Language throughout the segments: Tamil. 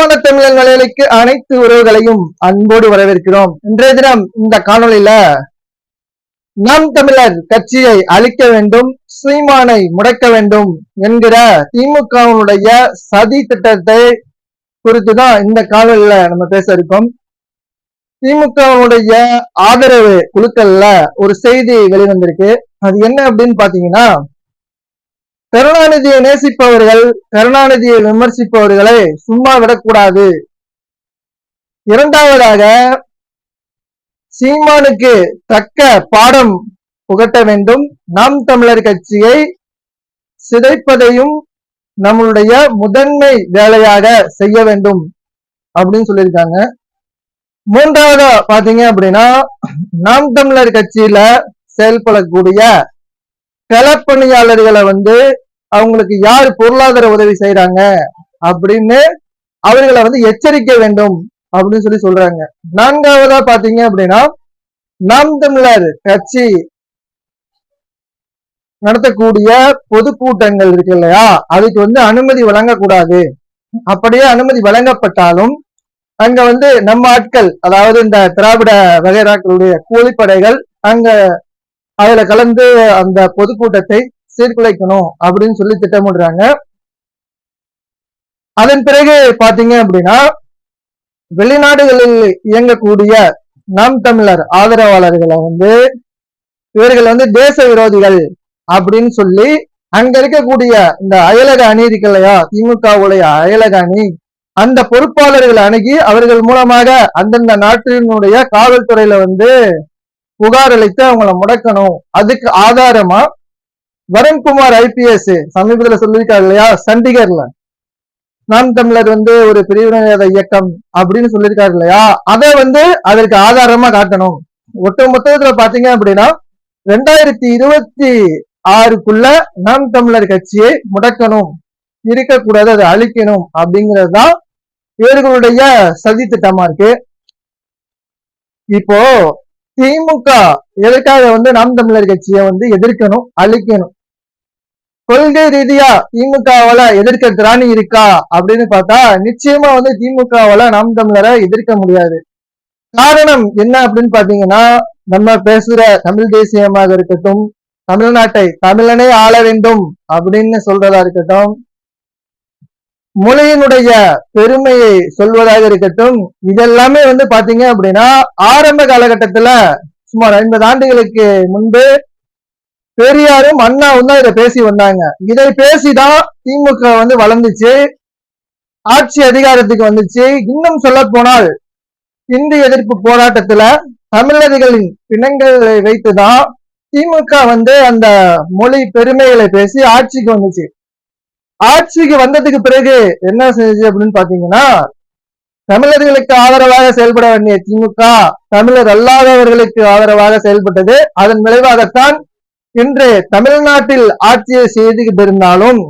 அன்பான தமிழர் அனைத்து உறவுகளையும் அன்போடு வரவேற்கிறோம். இன்றைய தினம் இந்த காணொலியில நாம் தமிழர் கட்சியை அழிக்க வேண்டும் சீமானை முடக்க வேண்டும் என்கிற திமுகவினுடைய சதி திட்டத்தை குறித்துதான் இந்த காணொலியில நம்ம பேச இருக்கோம். திமுகவுடைய ஆதரவு குழுக்கள்ல ஒரு செய்தி வெளிவந்திருக்கு. அது என்ன அப்படின்னு பாத்தீங்கன்னா கருணாநிதியை நேசிப்பவர்கள் கருணாநிதியை விமர்சிப்பவர்களை சும்மா விடக்கூடாது. இரண்டாவதாக சீமானுக்கு தக்க பாடம் புகட்ட வேண்டும். நாம் தமிழர் கட்சியை சிதைப்பதையும் நம்மளுடைய முதன்மை வேலையாக செய்ய வேண்டும் அப்படின்னு சொல்லியிருக்காங்க. மூன்றாவதா பாத்தீங்க அப்படின்னா நாம் தமிழர் கட்சியில செயல்படக்கூடிய களப்பணியாளர்களை வந்து அவங்களுக்கு யார் பொருளாதார உதவி செய்யறாங்க அப்படின்னு அவர்களை வந்து எச்சரிக்க வேண்டும் அப்படின்னு சொல்லி சொல்றாங்க. நான்காவதா பாத்தீங்க அப்படின்னா நாம் தமிழர் கட்சி நடத்தக்கூடிய பொதுக்கூட்டங்கள் இருக்கு இல்லையா? அதுக்கு வந்து அனுமதி வழங்கக்கூடாது. அப்படியே அனுமதி வழங்கப்பட்டாலும் அங்க வந்து நம்ம ஆட்கள் அதாவது இந்த திராவிட வகைராக்களுடைய கூலிப்படைகள் அங்க அதுல கலந்து அந்த பொதுக்கூட்டத்தை சீர்குலைக்கணும் அப்படின்னு சொல்லி திட்டமிடுறாங்க. அதன் பிறகு பாத்தீங்க அப்படின்னா வெளிநாடுகளில் இயங்கக்கூடிய நாம் தமிழர் ஆதரவாளர்களை வந்து இவர்கள் வந்து தேச விரோதிகள் அப்படின்னு சொல்லி அங்க இருக்கக்கூடிய இந்த அயலக அணி இருக்கு இல்லையா திமுகவுடைய அயலக அணி அந்த பொறுப்பாளர்களை அணுகி அவர்கள் மூலமாக அந்தந்த நாட்டினுடைய காவல்துறையில வந்து புகார் அளித்து அவங்கள முடக்கணும். அதுக்கு ஆதாரமா வருண்குமார் ஐபிஎஸ் சமீபத்துல சொல்லியிருக்காரு இல்லையா? சண்டிகர்ல. நாம் தமிழர் வந்து ஒரு பிரிவினைவாத இயக்கம் அப்படின்னு சொல்லியிருக்காரு இல்லையா? அதை வந்து அதற்கு ஆதாரமா காட்டணும். ஒட்டு மொத்தத்துல பாத்தீங்க அப்படின்னா ரெண்டாயிரத்தி இருபத்தி ஆறுக்குள்ள நாம் தமிழர் கட்சியை முடக்கணும் இருக்கக்கூடாது அதை அழிக்கணும் அப்படிங்கிறது தான் இவர்களுடைய சதி திட்டமா இருக்கு. இப்போ திமுக எதற்காக வந்து நாம் தமிழர் கட்சியை வந்து எதிர்க்கணும் அழிக்கணும்? கொள்கை ரீதியா திமுகவால எதிர்க்க திராணி இருக்கா அப்படின்னு பார்த்தா நிச்சயமா வந்து திமுகவால நாம் தமிழரை எதிர்க்க முடியாது. காரணம் என்ன அப்படின்னு பாத்தீங்கன்னா நம்ம பேசுற தமிழ் தேசியமாக இருக்கட்டும் தமிழ்நாட்டை தமிழனே ஆள வேண்டும் அப்படின்னு சொல்றதா இருக்கட்டும் மொழியினுடைய பெருமையை சொல்வதாக இருக்கட்டும் இதெல்லாமே வந்து பாத்தீங்க அப்படின்னா ஆரம்ப காலகட்டத்துல சுமார் ஐம்பது ஆண்டுகளுக்கு முன்பு பெரியாரும் அண்ணாவும் தான் இதை பேசி வந்தாங்க. இதை பேசிதான் திமுக வந்து வளர்ந்துச்சு. ஆட்சி அதிகாரத்துக்கு வந்துச்சு. இன்னும் சொல்ல போனால் இந்து எதிர்ப்பு போராட்டத்துல தமிழர்களின் பிணங்களை வைத்துதான் திமுக வந்து அந்த மொழி பெருமைகளை பேசி ஆட்சிக்கு வந்துச்சு. ஆட்சிக்கு வந்ததுக்கு பிறகு என்ன செஞ்சு அப்படின்னு பாத்தீங்கன்னா தமிழர்களுக்கு ஆதரவாக செயல்பட வேண்டிய திமுக தமிழர் அல்லாதவர்களுக்கு ஆதரவாக செயல்பட்டது. அதன் விளைவாகத்தான் இன்று தமிழ்நாட்டில் ஆட்சியை செய்து இருந்தாலும்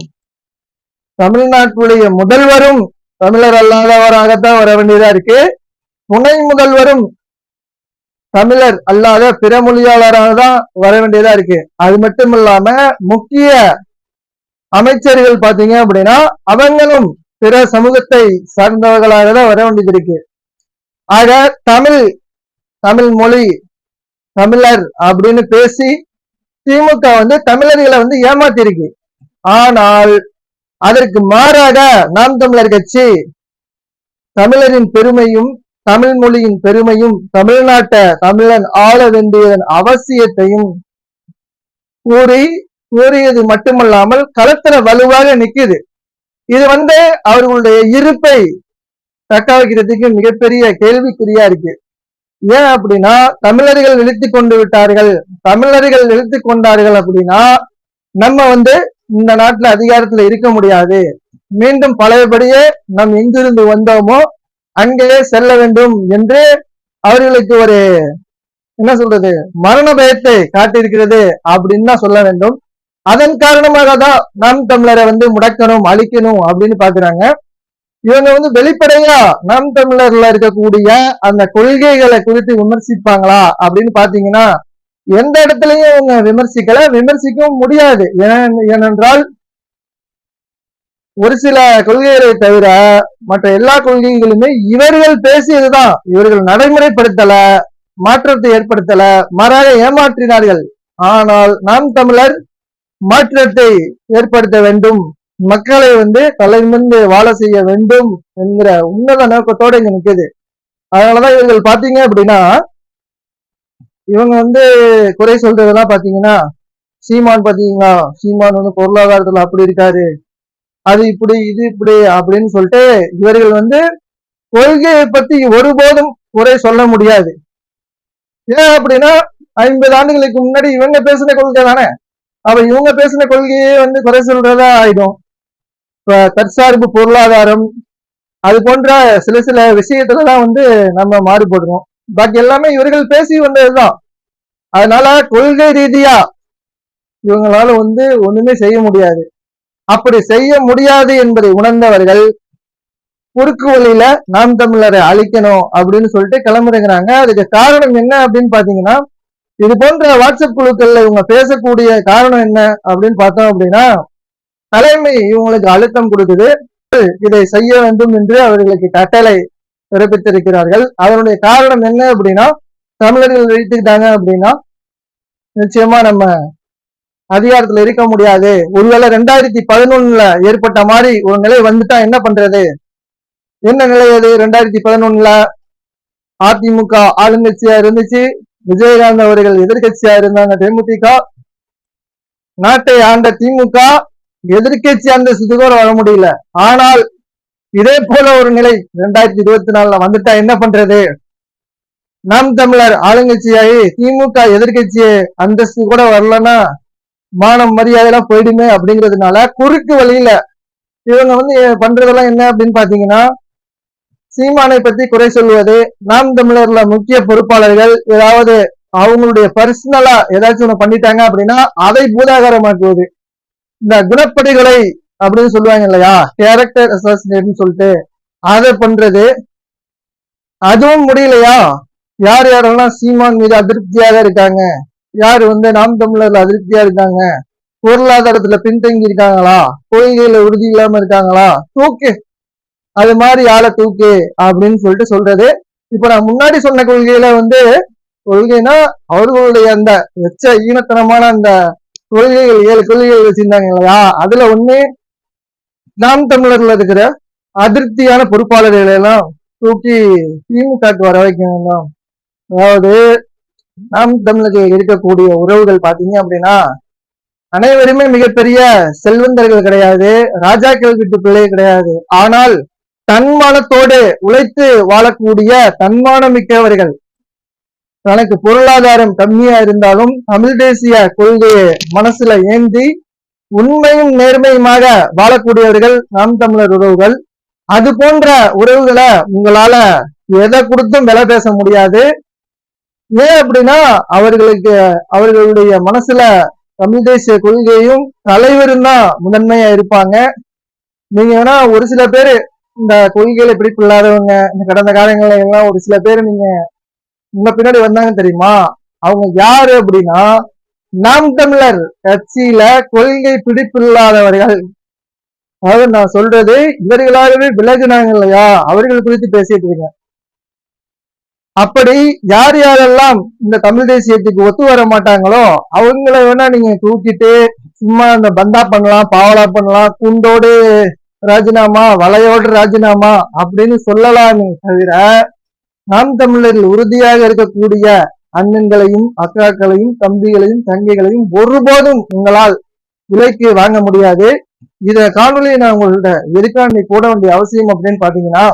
தமிழ்நாட்டுடைய முதல்வரும் தமிழர் அல்லாதவராகத்தான் வர வேண்டியதா இருக்கு. துணை முதல்வரும் தமிழர் அல்லாத பிற மொழியாளராக தான் வர வேண்டியதா இருக்கு. அது மட்டும் இல்லாம முக்கிய அமைச்சர்கள் பாத்தீங்க அப்படின்னா அவங்களும் பிற சமூகத்தை சார்ந்தவர்களாக தான் வர வேண்டியது இருக்கு. ஆக தமிழ் தமிழ் மொழி தமிழர் அப்படின்னு பேசி திமுக வந்து தமிழர்களை வந்து ஏமாத்திருக்கு. ஆனால் அதற்கு மாறாக நாம் தமிழர் கட்சி தமிழரின் பெருமையும் தமிழ் மொழியின் பெருமையும் தமிழ்நாட்டை தமிழன் ஆள வேண்டியதன் அவசியத்தையும் கூறி கூறியது மட்டுமல்லாமல் களத்துல வலுவாக நிக்குது இது வந்து அவர்களுடைய இருப்பை தக்க வைக்கிறதுக்கு மிகப்பெரிய கேள்விக்குறியா இருக்கு. ஏன் அப்படின்னா தமிழர்கள் நிறுத்தி கொண்டு விட்டார்கள். தமிழர்கள் நிறுத்தி கொண்டார்கள் அப்படின்னா நம்ம வந்து இந்த நாட்டுல அதிகாரத்துல இருக்க முடியாது. மீண்டும் பழையபடியே நம் எங்கிருந்து வந்தோமோ அங்கேயே செல்ல வேண்டும் என்று அவர்களுக்கு ஒரு என்ன சொல்றது மரண பயத்தை காட்டியிருக்கிறது அப்படின்னு தான் சொல்ல வேண்டும். அதன் காரணமாக தான் நாம் தமிழரை வந்து முடக்கணும் அழிக்கணும் அப்படின்னு பாக்குறாங்க இவங்க வந்து வெளிப்படையா நாம் தமிழர்ல இருக்கக்கூடிய அந்த கொள்கைகளை குறித்து விமர்சிப்பாங்களா அப்படின்னு பாத்தீங்கன்னா எந்த இடத்துலயும் இவங்க விமர்சிக்கல விமர்சிக்கவும் முடியாது. ஏனென்றால் ஒரு சில கொள்கைகளை தவிர மற்ற எல்லா கொள்கைகளுமே இவர்கள் பேசியதுதான். இவர்கள் நடைமுறைப்படுத்தல மாற்றத்தை ஏற்படுத்தல மாறாக ஏமாற்றினார்கள். ஆனால் நாம் தமிழர் மாற்றத்தை ஏற்படுத்த வேண்டும். மக்களை வந்து தலைமிருந்து வாழ செய்ய வேண்டும் என்கிற உன்னத நோக்கத்தோட இங்க நிக்குது. அதனாலதான் இவர்கள் பாத்தீங்க அப்படின்னா இவங்க வந்து குறை சொல்றதெல்லாம் பாத்தீங்கன்னா சீமான் பாத்தீங்களா சீமான் வந்து பொருளாதாரத்துல அப்படி இருக்காரு. அது இப்படி இது இப்படி அப்படின்னு சொல்லிட்டு இவர்கள் வந்து கொள்கையை பத்தி ஒருபோதும் குறை சொல்ல முடியாது. ஏன் அப்படின்னா ஐம்பது ஆண்டுகளுக்கு முன்னாடி இவங்க பேசின கொள்கை தானே அப்ப இவங்க பேசின கொள்கையே வந்து குறை சொல்றதா ஆயிடும். தற்சார்பு பொருளாதாரம் அது போன்ற சில சில விஷயத்துலதான் வந்து நம்ம மாறுபடுறோம். பாக்கி எல்லாமே இவர்கள் பேசி வந்ததுதான். அதனால கொள்கை ரீதியா இவங்களால வந்து ஒண்ணுமே செய்ய முடியாது. அப்படி செய்ய முடியாது என்பதை உணர்ந்தவர்கள் குறுக்கு வழியில நாம் தமிழரை அழிக்கணும் அப்படின்னு சொல்லிட்டு கிளம்புறங்கிறாங்க. அதுக்கு காரணம் என்ன அப்படின்னு பாத்தீங்கன்னா இது போன்ற வாட்ஸ்அப் குழுக்கள்ல இவங்க பேசக்கூடிய காரணம் என்ன அப்படின்னு பார்த்தோம் அப்படின்னா தலைமை இவங்களுக்கு அழுத்தம் கொடுக்குது. இதை செய்ய வேண்டும் என்று அவர்களுக்கு கட்டளை பிறப்பித்திருக்கிறார்கள். அதனுடைய காரணம் என்ன அப்படின்னா தமிழர்கள் எழுத்துக்கிட்டாங்க அப்படின்னா நிச்சயமா நம்ம அதிகாரத்துல இருக்க முடியாது. ஒருவேளை ரெண்டாயிரத்தி பதினொன்னுல ஏற்பட்ட மாதிரி ஒரு நிலை வந்துட்டா என்ன பண்றது? என்ன நிலை அது? ரெண்டாயிரத்தி பதினொன்னுல அதிமுக ஆளுங்கட்சியா இருந்துச்சு விஜயகாந்த் அவர்கள் எதிர்கட்சியா இருந்தாங்க தேமுதிக. நாட்டை ஆண்ட திமுக எதிர்கட்சி அந்த கூட வர முடியல. ஆனால் இதே போல ஒரு நிலை ரெண்டாயிரத்தி இருபத்தி நாலுல வந்துட்டா என்ன பண்றது? நாம் தமிழர் ஆளுங்கட்சியாகி திமுக எதிர்கட்சி அந்தஸ்து கூட வரலன்னா மானம் மரியாதையெல்லாம் போயிடுமே அப்படிங்கிறதுனால குறுக்கு வழியில இவங்க வந்து பண்றதெல்லாம் என்ன அப்படின்னு பாத்தீங்கன்னா சீமானை பத்தி குறை சொல்வது நாம் தமிழர்ல முக்கிய பொறுப்பாளர்கள் ஏதாவது அவங்களுடைய பர்சனலா ஏதாச்சும் ஒண்ணு பண்ணிட்டாங்க அப்படின்னா அதை பூதாகாரமாக்குவது. இந்த குணப்படிகளை அப்படின்னு சொல்லுவாங்க இல்லையா? கேரக்டர் அசாசினேட்னு சொல்லிட்டு அதை பண்றது. அதுவும் முடியலையா? யார் யாரெல்லாம் சீமான் மீது அதிருப்தியாக இருக்காங்க? யார் வந்து நாம் தமிழர்ல அதிருப்தியா இருக்காங்க? பொருளாதாரத்துல பின்தங்கி இருக்காங்களா? கொள்கையில உறுதி இல்லாம இருக்காங்களா? தூக்கு. அது மாதிரி ஆளை தூக்கு அப்படின்னு சொல்லிட்டு சொல்றது. இப்ப நான் முன்னாடி சொன்ன கொள்கையில வந்து கொள்கைனா அவர்களுடைய அந்த எச்ச ஈனத்தனமான அந்த கொள்கைகள் ஏழு கொள்கைகள் வச்சிருந்தாங்க இல்லையா? அதுல ஒண்ணு நாம் தமிழர்ல இருக்கிற அதிருப்தியான பொறுப்பாளர்களை எல்லாம் தூக்கி திமுகக்கு வர வைக்கணும் அதாவது நாம் தமிழர்கள் இருக்கக்கூடிய உறவுகள் பாத்தீங்க அப்படின்னா அனைவருமே மிகப்பெரிய செல்வந்தர்கள் கிடையாது ராஜாக்கள் வீட்டு பிள்ளை கிடையாது. ஆனால் தன்மானத்தோடு உழைத்து வாழக்கூடிய தன்மானம் மிக்கவர்கள் தனக்கு பொருளாதாரம் கம்மியா இருந்தாலும் தமிழ் தேசிய கொள்கையை மனசுல ஏந்தி உண்மையும் நேர்மையுமாக வாழக்கூடியவர்கள் நாம் தமிழர் உறவுகள். அது போன்ற உறவுகளை உங்களால எதை கொடுத்தும் விலை பேச முடியாது. ஏன் அப்படின்னா அவர்களுக்கு அவர்களுடைய மனசுல தமிழ் தேசிய கொள்கையும் தலைவரும் தான் முதன்மையா இருப்பாங்க. நீங்க வேணா ஒரு சில பேரு இந்த கொள்கையில பிடிப்பு இல்லாதவங்க இந்த கடந்த காலங்கள்ல எல்லாம் ஒரு சில பேர் நீங்க உங்க பின்னாடி வந்தாங்க தெரியுமா? அவங்க யாரு அப்படின்னா நாம் தமிழர் கட்சியில கொள்கை பிடிப்பு இல்லாதவர்கள். அதாவது நான் சொல்றது இவர்களாகவே விலகினாங்க இல்லையா? அவர்கள் குறித்து பேசிட்டு இருக்கேன். அப்படி யார் யாரெல்லாம் இந்த தமிழ் தேசியத்துக்கு ஒத்து வர மாட்டாங்களோ அவங்கள வேணா நீங்க தூக்கிட்டு சும்மா இந்த பந்தா பண்ணலாம் பாவலா பண்ணலாம் குண்டோடு ராஜினாமா வலையோடு ராஜினாமா அப்படின்னு சொல்லலாமே தவிர நாம் தமிழரில் உறுதியாக இருக்கக்கூடிய அண்ணன்களையும் அக்காக்களையும் தம்பிகளையும் தங்கைகளையும் ஒருபோதும் உங்களால் விலைக்கு வாங்க முடியாது. இத காணொலியை நான் உங்கள்ட்ட எதுக்காண்டி போட வேண்டிய அவசியம் அப்படின்னு பாத்தீங்கன்னா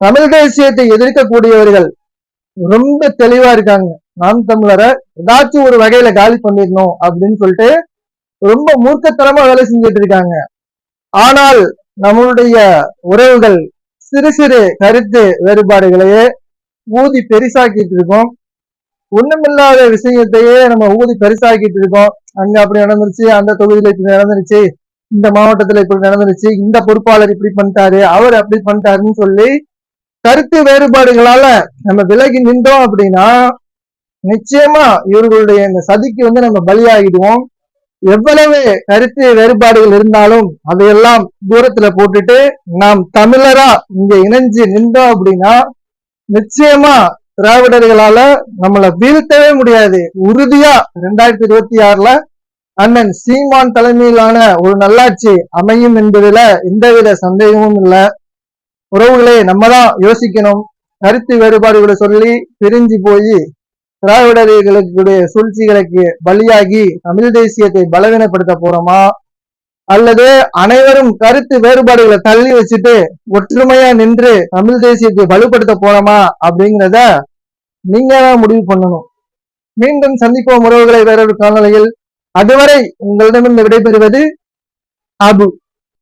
தமிழ் தேசியத்தை எதிர்க்கக்கூடியவர்கள் ரொம்ப தெளிவா இருக்காங்க. நாம் தமிழரை ஏதாச்சும் ஒரு வகையில காலி பண்ணிடணும் அப்படின்னு சொல்லிட்டு ரொம்ப மூர்க்கத்தனமா வேலை செஞ்சுட்டு இருக்காங்க. ஆனால் நம்மளுடைய உறவுகள் சிறு சிறு கருத்து வேறுபாடுகளையே ஊதி பெரிசாக்கிட்டு இருக்கோம். ஒண்ணுமில்லாத விஷயத்தையே நம்ம ஊதி பெருசாக்கிட்டு இருக்கோம். அங்க அப்படி நடந்துருச்சு அந்த தொகுதியில இப்படி நடந்துருச்சு இந்த மாவட்டத்துல இப்படி நடந்துருச்சு இந்த பொறுப்பாளர் இப்படி பண்ணிட்டாரு அவர் அப்படி பண்ணிட்டாருன்னு சொல்லி கருத்து வேறுபாடுகளால நம்ம விலகி நின்றோம் அப்படின்னா நிச்சயமா இவர்களுடைய இந்த சதிக்கு வந்து நம்ம பலியாகிடுவோம். எவ்வளவு கருத்து வேறுபாடுகள் இருந்தாலும் அதையெல்லாம் தூரத்துல போட்டுட்டு நாம் தமிழரா இங்க இணைஞ்சு நின்றோம் அப்படின்னா நிச்சயமா திராவிடர்களால நம்மளை வீழ்த்தவே முடியாது. உறுதியா ரெண்டாயிரத்தி இருபத்தி ஆறுல அண்ணன் சீமான் தலைமையிலான ஒரு நல்லாட்சி அமையும் என்பதுல எந்தவித சந்தேகமும் இல்ல. உறவுகளே நம்ம தான் யோசிக்கணும். கருத்து வேறுபாடுகளை சொல்லி பிரிஞ்சு போய் திராவிடர்களுடைய சூழ்ச்சிகளுக்கு பலியாகி தமிழ் தேசியத்தை பலவீனப்படுத்த போறோமா? அல்லது அனைவரும் கருத்து வேறுபாடுகளை தள்ளி வச்சுட்டு ஒற்றுமையா நின்று தமிழ் தேசியத்தை வலுப்படுத்த போறோமா அப்படிங்கிறத நீங்க தான் முடிவு பண்ணணும். மீண்டும் சந்திப்போம் உறவுகளை வேறொரு காணொலியில் அதுவரை உங்களிடமிருந்து விடைபெறுவது அபு.